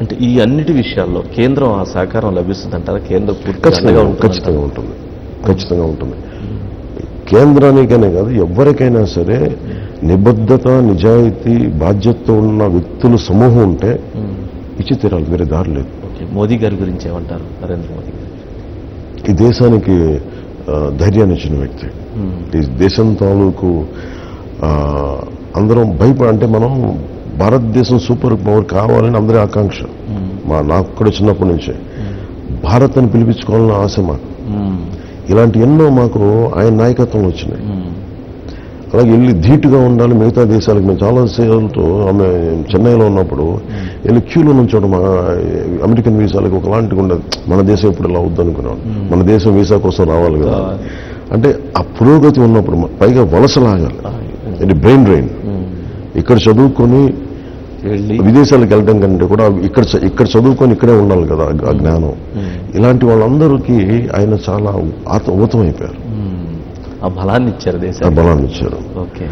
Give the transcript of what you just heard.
అంటే ఈ అన్నిటి విషయాల్లో కేంద్రం ఆ సహకారం లభిస్తుందంటారా? కేంద్రం పూర్తిగా ఖచ్చితంగా ఖచ్చితంగా ఉంటుంది. ఖచ్చితంగా ఉంటుంది. కేంద్రానికనే కాదు ఎవరికైనా సరే నిబద్ధత నిజాయితీ బాధ్యత ఉన్న వ్యక్తుల సమూహం ఉంటే ఇచ్చి తీరాలి వేరే దారి లేదు. మోదీ గారి గురించి ఏమంటారు? నరేంద్ర మోదీ గారు ఈ దేశానికి ధైర్యాన్ని ఇచ్చిన వ్యక్తి. ఈ దేశం తాలూకు అందరం భయపడ అంటే మనం భారతదేశం సూపర్ పవర్ కావాలని అందరి ఆకాంక్ష. మా నాకు కూడా చిన్నప్పటి నుంచే. భారత్ అని పిలిపించుకోవాలని ఆశ మాకు. ఇలాంటి ఎన్నో మాకు ఆయన నాయకత్వంలో వచ్చినాయి. అలాగే వెళ్ళి ధీటుగా ఉండాలి మిగతా దేశాలకు మేము చాలా సేవలతో ఆమె చెన్నైలో ఉన్నప్పుడు వెళ్ళి క్యూలో నుంచోవడం ఆ, అమెరికన్ వీసాలకు ఒకలాంటిగా ఉండదు. మన దేశం ఇప్పుడు ఇలా వద్దనుకున్నాం మన దేశం వీసా కోసం రావాలి కదా. అంటే ఆ పురోగతి ఉన్నప్పుడు మ- పైగా వలసలాగాలి. ఇది బ్రెయిన్ డ్రైన్. మ్మ్. ఇక్కడ చదువుకొని విదేశాలకు వెళ్ళడం కంటే కూడా ఇక్కడ ఇక్కడ చదువుకొని ఇక్కడే ఉండాలి కదా ఆ- జ్ఞానం. ఇలాంటి వాళ్ళందరికీ ఆయన చాలా ఆత ఊతమైపోయారు. మ్మ్. ఆ బలాన్ని ఇచ్చారు ఆ బలాన్ని ఇచ్చారు ఓకే.